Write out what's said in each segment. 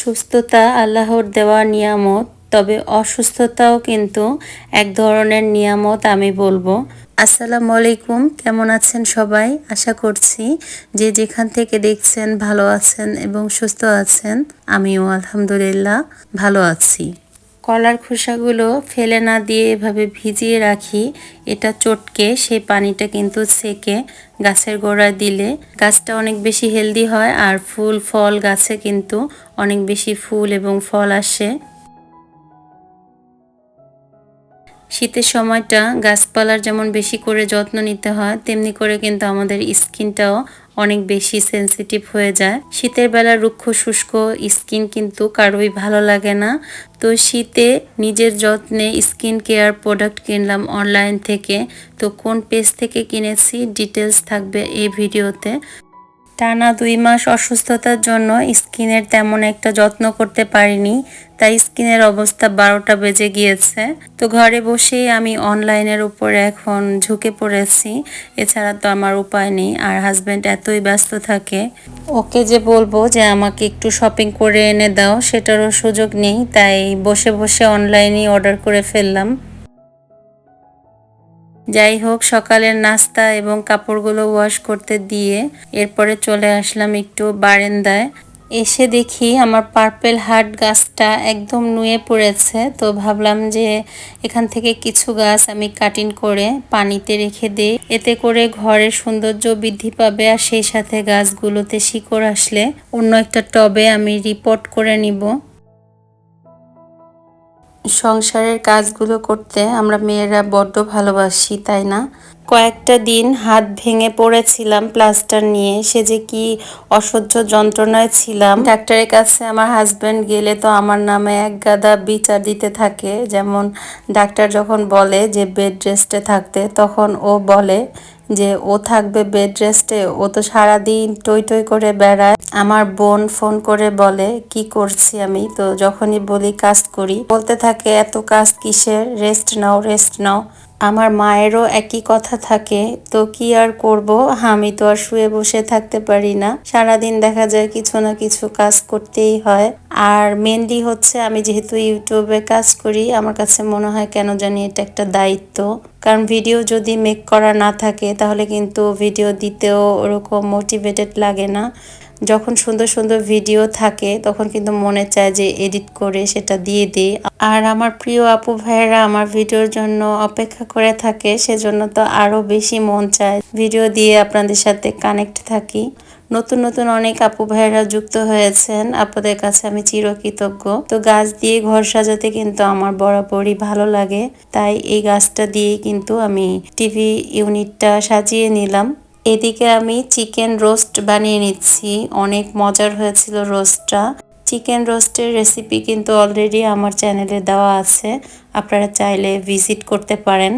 সুস্থতা আল্লাহর দেওয়া নিয়ামত, তবে অসুস্থতাও কিন্তু এক ধরনের নিয়ামত আমি বলব। আসসালামু আলাইকুম, কেমন আছেন সবাই? আশা করছি যে যেখান থেকে দেখছেন ভালো আছেন এবং সুস্থ আছেন, আমিও আলহামদুলিল্লাহ ভালো আছি। কলার খোসাগুলো ফেলে না দিয়ে এভাবে ভিজিয়ে রাখি। এটা চটকে, সেই পানিটা কিন্তু সেকে গাছের গোড়ায় দিলে। গাছটা অনেক বেশি হেলদি হয় আর ফুল, ফল গাছে কিন্তু অনেক বেশি ফুল এবং ফল আসে। শীতের সময়টা গাছপালার যেমন বেশি করে যত্ন নিতে হয়, তেমনি করে কিন্তু আমাদের স্কিনটাও অনেক বেশি সেন্সিটিভ হয়ে যায়। শীতের বেলা রুক্ষ, শুষ্ক স্কিন কিন্তু কারোই ভালো লাগে না। তো শীতে নিজের যত্নে স্কিন কেয়ার প্রোডাক্ট কিনলাম অনলাইন থেকে। তো কোন পেজ থেকে কিনেছি? ডিটেলস থাকবে এই ভিডিওতে টানা দুই মাস অসুস্থতার জন্য স্কিনের তেমন একটা যত্ন করতে পারিনি, তাই স্কিনের অবস্থা বারোটা বেজে গিয়েছে। তো ঘরে বসেই আমি অনলাইনের উপরে এখন ঝুঁকে পড়েছি, এছাড়া তো আমার উপায় নেই, আর হাজব্যান্ড এতই ব্যস্ত থাকে। ওকে যে বলব যে আমাকে একটু শপিং করে এনে দাও, সেটারও সুযোগ নেই, তাই বসে বসে অনলাইনেই অর্ডার করে ফেললাম। যাই হোক সকালের নাস্তা এবং কাপড়গুলো ওয়াশ করতে দিয়ে এরপরে চলে আসলাম একটু বারেন্দায়। এসে দেখি আমার পার্পেল হার্ট গাছটা একদম নুয়ে পড়েছে, তো ভাবলাম যে এখান থেকে কিছু গাছ আমি কাটিং করে পানিতে রেখে দিই। এতে করে ঘরের সৌন্দর্য বৃদ্ধি পাবে আর সেই সাথে গাছগুলোতে শিকড় আসলে অন্য একটা টবে আমি রিপোর্ট করে নিব। সংসারের কাজগুলো করতে আমরা মেয়েরা বড্ড ভালোবাসি, তাই না? কয়েকটা দিন হাত ভেঙে পড়েছিলাম প্লাস্টার নিয়ে, সে যে কি অসহ্য যন্ত্রণায় ছিলাম। ডাক্তারের কাছে আমার হাজব্যান্ড গেলে তো আমার নামে এক গাদা বিচার দিতে থাকে, যেমন ডাক্তার যখন বলে যে বেড রেস্টে থাকতে, তখন ও বলে যে ও থাকবে বেড রেস্টে ও তো সারাদিন টই টই করে বেড়ায়। আমার বোন ফোন করে বলে, কি করছি আমি? তো যখনই বলি, কাজ করি। বলতে থাকে, এত কাজ কিসের? রেস্ট নাও রেস্ট নাও। আমার মায়েরও একই কথা থাকে, তো কি আর করব? আমি তো আর শুয়ে বসে থাকতে পারি না। সারাদিন দেখা যায় কিছু না কিছু কাজ করতেই হয়। আর মেনলি হচ্ছে আমি যেহেতু ইউটিউবে কাজ করি, আমার কাছে মনে হয় কেন জানি এটা একটা দায়িত্ব। কারণ ভিডিও যদি মেক করা না থাকে, তাহলে কিন্তু ভিডিও দিতেও ওরকম মোটিভেটেড লাগে না। যখন সুন্দর সুন্দর ভিডিও থাকে, তখন কিন্তু মনে চায় যে এডিট করে সেটা দিয়ে দিই। আর আমার প্রিয় আপু ভাইয়েরা আমার ভিডিওর জন্য অপেক্ষা করে থাকে, সেজন্য তো আরও বেশি মন চায়। ভিডিও দিয়ে আপনাদের সাথে কানেক্ট থাকি। নতুন নতুন অনেক আপু ভাইয়েরা যুক্ত হয়েছেন আপনাদের কাছে আমি চিরকৃতজ্ঞ। তো গাছ দিয়ে ঘর সাজাতে কিন্তু আমার বরাবরই ভালো লাগে। তাই এই গাছটা দিয়েই কিন্তু আমি টিভি ইউনিটটা সাজিয়ে নিলাম। এদিকে আমি চিকেন রোস্ট বানিয়ে নিচ্ছি। অনেক মজার হয়েছিল রোস্টটা। চিকেন রোস্টের রেসিপি কিন্তু অলরেডি আমার চ্যানেলে দেওয়া আছে। আপনারা চাইলে ভিজিট করতে পারেন।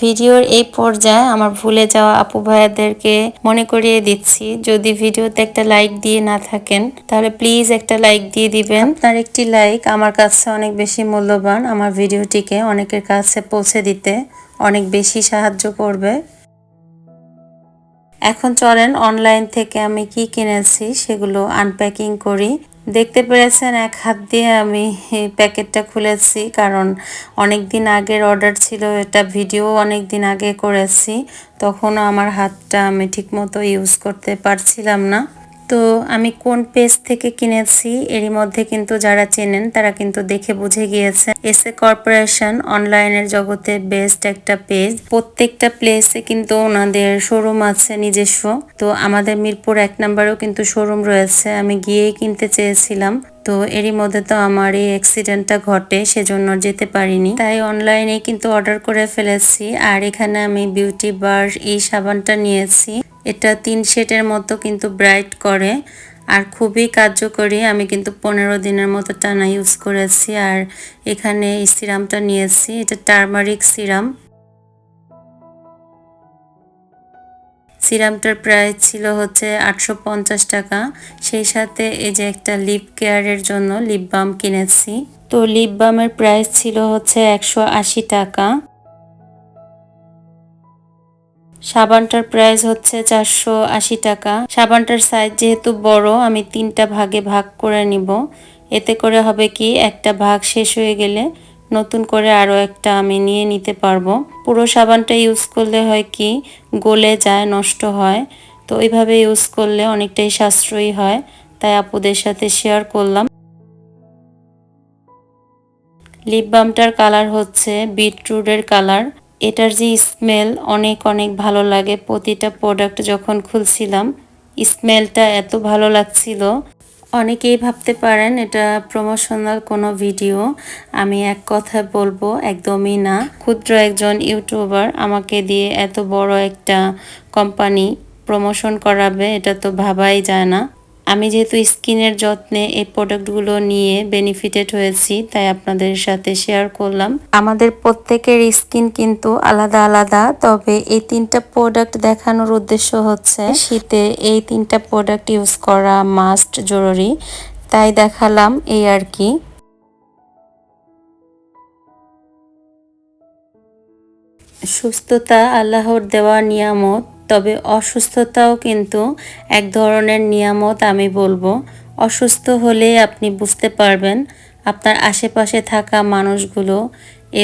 ভিডিওর এই পর্যায়ে আমার ভুলে যাওয়া আপু ভাইয়াদেরকে মনে করিয়ে দিচ্ছি, যদি ভিডিওতে একটা লাইক দিয়ে না থাকেন, তাহলে প্লিজ একটা লাইক দিয়ে দিবেন। আপনার একটি লাইক আমার কাছে অনেক বেশি মূল্যবান, আমার ভিডিওটিকে অনেকের কাছে পৌঁছে দিতে অনেক বেশি সাহায্য করবে। এখন চলেন অনলাইন থেকে আমি কি কিনেছি সেগুলো আনপ্যাকিং করি। দেখতে পেরেছেন এক হাত দিয়ে আমি প্যাকেটটা খুলেছি, কারণ অনেক দিন আগের অর্ডার ছিল, এটা ভিডিও অনেক দিন আগে করেছি, তখনও আমার হাতটা আমি ঠিকমতো ইউজ করতে পারছিলাম না। তো আমি কোন পেজ থেকে কিনেছি, এরই মধ্যে কিন্তু যারা চেনেন তারা কিন্তু দেখে বুঝে গিয়েছে এস এ কর্পোরেশন অনলাইনের জগতে বেস্ট একটা পেজ প্রত্যেকটা প্লেসে কিন্তু ওনাদের শোরুম আছে নিজস্ব। তো আমাদের মিরপুর এক নাম্বারেও কিন্তু শোরুম রয়েছে। আমি গিয়েই কিনতে চেয়েছিলাম। তো এরই মধ্যে তো আমার এই অ্যাক্সিডেন্টটা ঘটে, সেজন্য যেতে পারিনি। তাই অনলাইনে কিন্তু অর্ডার করে ফেলেছি। আর এখানে আমি বিউটি বার এই সাবানটা নিয়েছি। এটা তিন শেটের মতো কিন্তু ব্রাইট করে আর খুবই কার্যকরী। আমি কিন্তু পনেরো দিনের মতো টানা ইউজ করেছি আর এখানে এই সিরামটা নিয়েছি। এটা টার্মারিক সিরাম। সিরামটার প্রাইস ছিল হচ্ছে আটশো পঞ্চাশ টাকা। সেই সাথে এই যে একটা লিপ কেয়ারের জন্য লিপ বাম কিনেছি। তো লিপ বামের প্রাইস ছিল হচ্ছে একশো আশি টাকা। সাবানটার প্রাইস হচ্ছে চারশো আশি টাকা। সাবানটার সাইজ যেহেতু বড়, আমি তিনটা ভাগে ভাগ করে নিব। এতে করে হবে কি, একটা ভাগ শেষ হয়ে গেলে নতুন করে আরও একটা আমি নিয়ে নিতে পারব। পুরো সাবানটা ইউজ করলে হয় কি, গলে যায়, নষ্ট হয়। তো ওইভাবে ইউজ করলে অনেকটাই সাশ্রয়ী হয়। তাই আপুদের সাথে শেয়ার করলাম। লিপ বামটার কালার হচ্ছে বিটরুটের কালার এটার যে স্মেল অনেক অনেক ভালো লাগে। প্রতিটা প্রোডাক্ট যখন খুলছিলাম স্মেলটা এত ভালো লাগছিল। অনেকেই ভাবতে পারেন এটা প্রমোশনাল কোনো ভিডিও আমি এক কথা বলব, একদমই না। ক্ষুদ্র একজন ইউটিউবার আমাকে দিয়ে এত বড় একটা কোম্পানি প্রমোশন করাবে, এটা তো ভাবাই যায় না। আমি যেহেতু স্কিনের যত্নে এই প্রোডাক্টগুলো নিয়ে বেনিফিটেড হয়েছি, তাই আপনাদের সাথে শেয়ার করলাম। আমাদের প্রত্যেকের স্কিন কিন্তু আলাদা আলাদা, তবে এই তিনটা প্রোডাক্ট দেখানোর উদ্দেশ্য হচ্ছে, শীতে এই তিনটা প্রোডাক্ট ইউজ করা মাস্ট জরুরি। তাই দেখালাম এই আর কি। সুস্থতা, আল্লাহর দেওয়া নিয়ামত তবে অসুস্থতাও কিন্তু এক ধরনের নিয়ামত আমি বলব। অসুস্থ হলে আপনি বুঝতে পারবেন আপনার আশেপাশে থাকা মানুষগুলো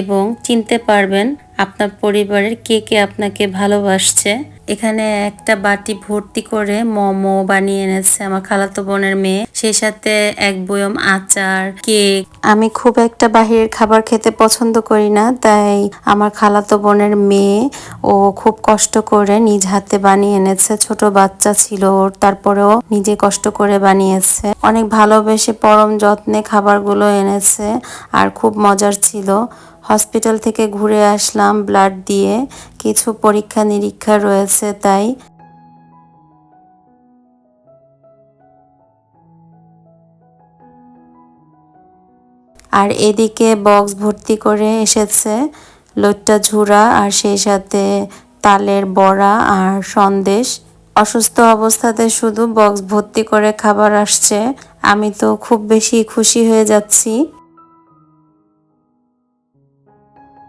এবং চিনতে পারবেন আপনার পরিবারের কে কে আপনাকে ভালোবাসছে। এখানে একটা বাটি ভর্তি করে মোমো বানিয়ে এনেছে আমার খালাতো বোনের মেয়ে। সেই সাথে এক বয়ম আচার, কেক। আমি খুব একটা বাহিরের খাবার খেতে পছন্দ করি না, তাই আমার খালাতো বোনের মেয়ে ও খুব কষ্ট করে নিজ হাতে বানিয়ে এনেছে। ছোট বাচ্চা ছিল ওর, তারপরেও নিজে কষ্ট করে বানিয়েছে। অনেক ভালোবেসে পরম যত্নে খাবারগুলো এনেছে আর খুব মজার ছিল। হসপিটাল থেকে ঘুরে আসলাম, ব্লাড দিয়ে। কিছু পরীক্ষা নিরীক্ষা রয়েছে, তাই আর এদিকে বক্স ভর্তি করে এসেছে লোটটা ঝুরা আর সেই সাথে তালের বড়া আর সন্দেশ। অসুস্থ অবস্থাতে শুধু বক্স ভর্তি করে খাবার আসছে। আমি তো খুব বেশি খুশি হয়ে যাচ্ছি।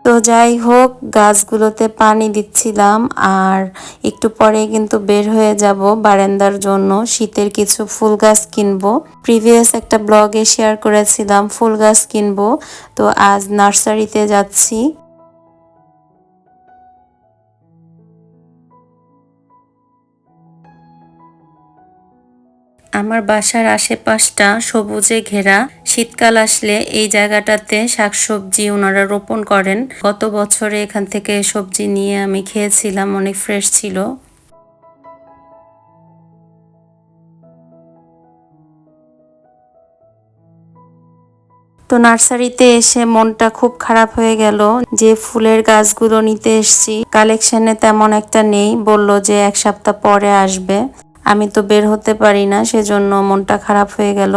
তো যাই হোক, গাছগুলোতে পানি দিচ্ছিলাম আর একটু পরে কিন্তু বের হয়ে যাব বারান্দার জন্য। শীতের কিছু ফুল গাছ কিনবো। প্রিভিয়াস একটা ব্লগে শেয়ার করেছিলাম ফুল গাছ কিনবো। তো আজ নার্সারিতে যাচ্ছি। আমার বাসার আশেপাশটা সবুজে ঘেরা। শীতকাল আসলে এই জায়গাটাতে শাকসবজি ওনারা রোপণ করেন। গত বছরে এখান থেকে সবজি নিয়ে আমি খেয়েছিলাম, অনেক ফ্রেশ ছিল। তো নার্সারিতে এসে মনটা খুব খারাপ হয়ে গেল যে ফুলের গাছগুলো নিতে এসছি। কালেকশনে তেমন একটা নেই, বলল যে এক সপ্তাহ পরে আসবে। আমি তো বের হতে পারি না, সেজন্য মনটা খারাপ হয়ে গেল।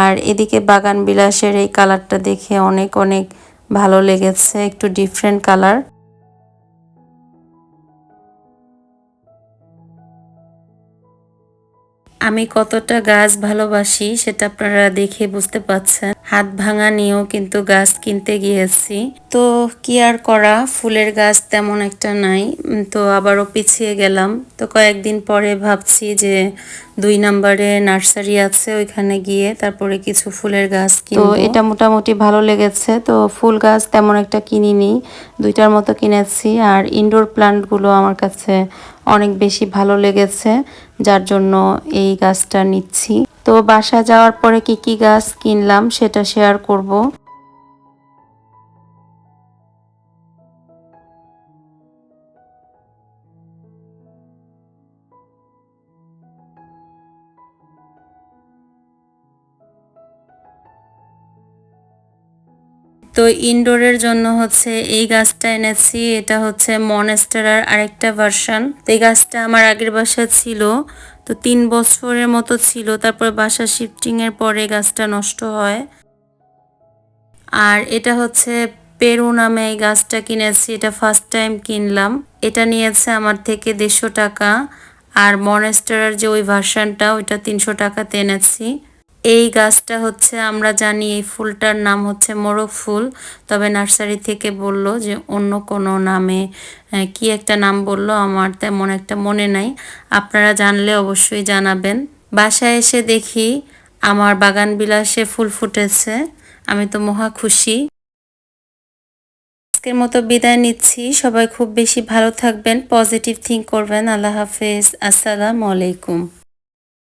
আর এদিকে বাগান বিলাসের এই কালারটা দেখে অনেক অনেক ভালো লেগেছে, একটু ডিফারেন্ট কালার আমি কতটা গাছ ভালোবাসি সেটা আপনারা দেখে বুঝতে পাচ্ছেন হাত ভাঙা নিয়েও কিন্তু গাছ কিনতে গিয়েছি। তো কি আর করা? ফুলের গাছ তেমন একটা নাই। তো আবারও পিছিয়ে গেলাম। তো কয়েকদিন পরে ভাবছি যে দুই নম্বরে নার্সারি আছে ওইখানে গিয়ে তারপরে কিছু ফুলের গাছ তো এটা মোটামুটি ভালো লেগেছে। তো ফুল গাছ তেমন একটা কিনিনি। দুইটার মতো কিনেছি। আর ইনডোর প্লান্টগুলো আমার কাছে অনেক বেশি ভালো লেগেছে, যার জন্য এই গাছটা নিচ্ছি। তো বাসা যাওয়ার পরে কি কি গাছ কিনলাম সেটা শেয়ার করব। তো ইনডোরের জন্য হচ্ছে এই গাছটা এনেছি। এটা হচ্ছে মনেস্টারার আরেকটা ভার্সন। তো এই গাছটা আমার আগের বাসা ছিল। তো তিন বছরের মতো ছিল। তারপর বাসা শিফটিংয়ের পরে গাছটা নষ্ট হয়। আর এটা হচ্ছে পেরু নামে এই গাছটা কিনেছি। এটা ফার্স্ট টাইম কিনলাম। এটা নিয়েছে আমার থেকে দেড়শো টাকা। আর মনেস্টারার যে ওই ভার্সানটা, ওইটা তিনশো টাকাতে এনেছি। এই গাছটা হচ্ছে, আমরা জানি এই ফুলটার নাম হচ্ছে মোরগ ফুল তবে নার্সারি থেকে বলল যে অন্য কোনো নামে কি একটা নাম বলল আমার তেমন একটা মনে নাই। আপনারা জানলে অবশ্যই জানাবেন। বাসায় এসে দেখি আমার বাগান বিলাসে ফুল ফুটেছে, আমি তো মহা খুশি। আজকের মতো বিদায় নিচ্ছি, সবাই খুব বেশি ভালো থাকবেন, পজিটিভ থিঙ্ক করবেন, আল্লাহ হাফেজ, আসসালামু আলাইকুম।